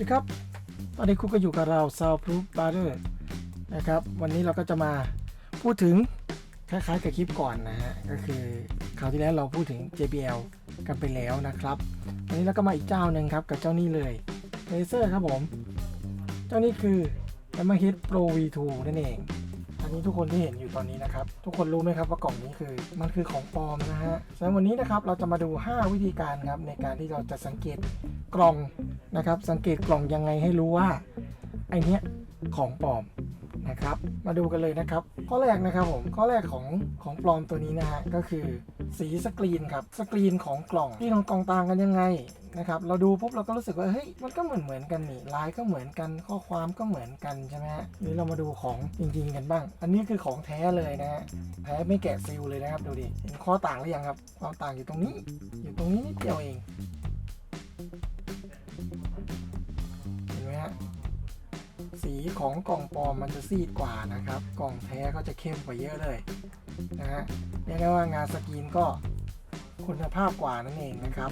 ดีครับ ตอนนี้คุณก็อยู่กับเรา Soundproof Brother นะครับ วันนี้เราก็จะมาพูดถึงคล้ายๆกับคลิปก่อนนะฮะ ก็คือคราวที่แล้วเราพูดถึง JBL กันไปแล้วนะครับ วันนี้เราก็มาอีกเจ้าหนึ่งครับ กับเจ้านี้เลยเลเซอร์ครับผม เจ้านี้คือ a m a h i t Pro V2 นั่นเอง อันนี้ทุกคนที่เห็นอยู่ตอนนี้นะครับ ทุกคนรู้ไหมครับว่ากล่องนี้คือมันคือของปลอมนะฮะฉะนั้นวันนี้นะครับเราจะมาดู 5 วิธีการครับในการที่เราจะสังเกตกล่องนะครับ สังเกตกล่องยังไงให้รู้ว่าไอเนี้ยของปลอมนะครับ มาดูกันเลยนะครับ ข้อแรกนะครับผมข้อแรกของของปลอมตัวนี้นะฮะก็คือสีสกรีนครับสกรีนของกล่องที่ของกล่องต่างกันยังไง นะครับเราดูปุ๊บเราก็รู้สึกว่าเฮ้ยมันก็เหมือนเหมือนกันนี่ลายก็เหมือนกันข้อความก็เหมือนกันใช่ไหมฮะนี้เรามาดูของจริง ๆ กันบ้าง อันนี้คือของแท้เลยนะฮะแท้ไม่แกะซีลเลยนะครับดูดิเห็นข้อต่างหรือยังครับความต่างอยู่ตรงนี้ อยู่ตรงนี้นิดเดียวเองเห็นไหมฮะสีของกล่องปลอมมันจะซีดกว่านะครับ กล่องแท้ก็จะเข้มกว่าเยอะเลยนะฮะเรียกได้ว่างานสกรีนก็คุณภาพกว่านั่นเองนะครับ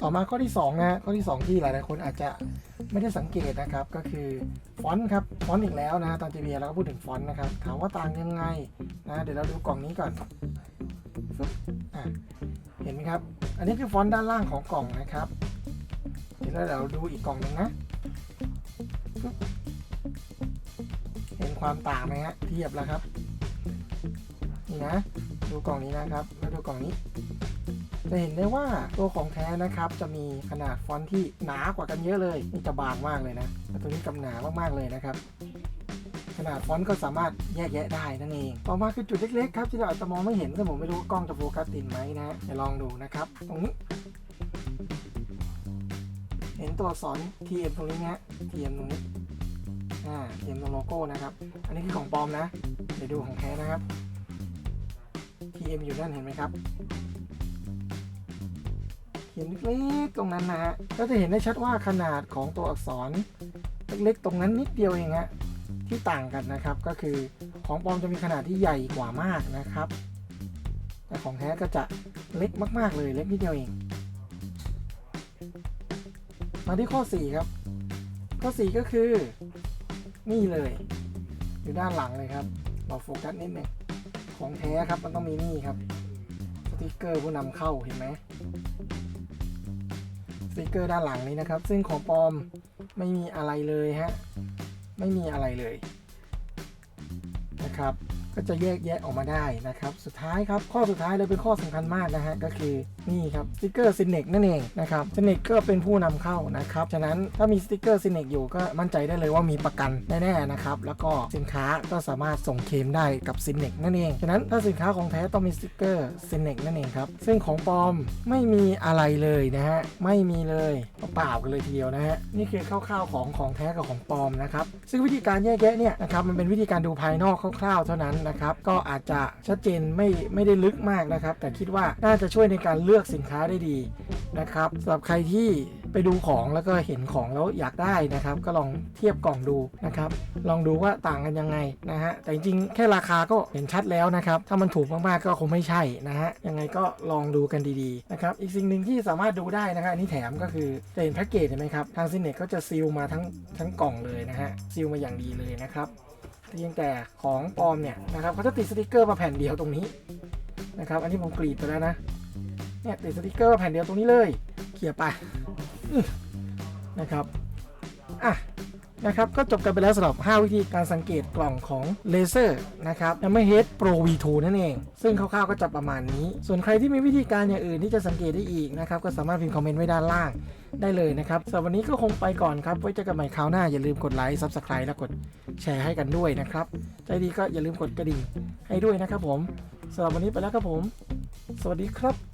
ต่อมาข้อที่2นะฮะข้อที่ 2 ที่หลายๆคนอาจจะไม่ได้สังเกตนะครับ ก็คือฟอนต์ครับฟอนต์อีกแล้วนะตอน JBL เราก็พูดถึงฟอนต์นะครับ ถามว่าต่างยังไงนะเดี๋ยวเราดูกล่องนี้ก่อนอเห็นไหมครับ อันนี้คือฟอนต์ด้านล่างของกล่องนะครับเดี๋ยวเราดูอีกกล่องหนึ่งนะเห็นความต่างไหมฮะเทียบแล้วครับนี่นะ ดูกล่องนี้นะครับแล้วดูกล่องนี้ จะเห็นได้ว่าตัวของแท้นะครับจะมีขนาดฟอนต์ที่หนากว่ากันเยอะเลยนี่จะบางมากเลยนะแต่ตัวนี้กำหนามากๆเลยนะครับขนาดฟอนต์ก็สามารถแยกแยะได้นั่นเอง ต่อมาคือจุดเล็กๆครับที่เราอาจจะมองไม่เห็นแต่ผมไม่รู้ว่ากล้องจะโฟกัสติดไหมนะเดี๋ยวลองดูนะครับ ตรงนี้ เห็นตัวอักษร TM ตรงนี้นะ TM ตรงนี้อ่า TM ตรงโลโก้นะครับ อันนี้คือของปลอมนะ เดี๋ยวดูของแท้นะครับ TM อยู่นั่นเห็นไหมครับ ขียนเล็กๆตรงนั้นนะฮะก็จะเห็นได้ชัดว่าขนาดของตัวอักษรเล็กๆ ตรงนั้นนิดเดียวเองฮะที่ต่างกันนะครับก็คือของปลอมจะมีขนาดที่ใหญ่กว่ามากนะครับแต่ของแท้ก็จะเล็กมากๆเลยเล็กนิดเดียวเอง มาที่ข้อ 4 ครับ ข้อ 4 ก็คือ นี่เลย อยู่ด้านหลังเลยครับ เราโฟกัสนิดหนึงของแท้ครับมันต้องมีนี่ครับสติกเกอร์ผู้นำเข้าเห็นไหม ติกเกอร์ด้านหลังนี้นะครับ ซึ่งของปลอมไม่มีอะไรเลยฮะ ไม่มีอะไรเลยนะครับ ก็จะแยกแยะออกมาได้นะครับ สุดท้ายครับ ข้อสุดท้ายเลยเป็นข้อสำคัญมากนะฮะ ก็คือนี่ครับสติกเกอร์ซินเนกนั่นเองนะครับซินเนกก็เป็นผู้นำเข้านะครับ ฉะนั้นถ้ามีสติกเกอร์ซินเนกอยู่ก็มั่นใจได้เลยว่ามีประกันแน่ๆนะครับ แล้วก็สินค้าก็สามารถส่งเคลมได้กับซินเนกนั่นเอง ฉะนั้นถ้าสินค้าของแท้ต้องมีสติกเกอร์ซินเนกนั่นเองครับ ซึ่งของปลอมไม่มีอะไรเลยนะฮะ ไม่มีเลยเปล่าๆกันเลยทีเดียวนะฮะ นี่คือคร่าวๆของของแท้กับของปลอมนะครับ ซึ่งวิธีการแยกแยะเนี่ยนะครับ มันเป็นวิธีการดูภายนอกคร่าวๆเท่านั้นนะครับ ก็อาจจะชัดเจนไม่ไม่ได้ลึกมากนะครับ แต่คิดว่าน่าจะช่วยในการเลือกสินค้าได้ดีนะครับสำหรับใครที่ไปดูของแล้วก็เห็นของแล้วอยากได้นะครับ ก็ลองเทียบกล่องดูนะครับ ลองดูว่าต่างกันยังไงนะฮะแต่จริงๆแค่ราคาก็เห็นชัดแล้วนะครับ ถ้ามันถูกมากๆก็คงไม่ใช่นะฮะยังไงก็ลองดูกันดีๆนะครับอีกสิ่งหนึ่งที่สามารถดูได้นะครับอันนี้แถมก็คือจะเห็นแพ็กเกจเห็นไหมครับทางซินเน็ตก็จะซีลมาทั้งทั้งกล่องเลยนะฮะซีลมาอย่างดีเลยนะครับ เพียงแต่ของปลอมเนี่ยนะครับเขาจะติดสติกเกอร์มาแผ่นเดียวตรงนี้นะครับอันนี้ผมกรีดไปแล้วนะเนี่ยติดสติกเกอร์มาแผ่นเดียวตรงนี้เลยเขี่ยไปนะครับอะ นะครับก็จบกันไปแล้วสำหรับ 5 วิธีการสังเกตกล่องของเลเซอร์นะครับ Yamaha Pro V2 นั่นเอง ซึ่งคร่าวๆก็จะประมาณนี้ ส่วนใครที่มีวิธีการอย่างอื่นที่จะสังเกตได้อีกนะครับก็สามารถพิมพ์คอมเมนต์ไว้ด้านล่างได้เลยนะครับสำหรับวันนี้ก็คงไปก่อนครับ ไว้เจอกันใหม่คราวหน้า อย่าลืมกดไลค์ Subscribe และกดแชร์ให้กันด้วยนะครับใจดีก็อย่าลืมกดกระดิ่งให้ด้วยนะครับผมสำหรับวันนี้ไปแล้วครับผม สวัสดีครับ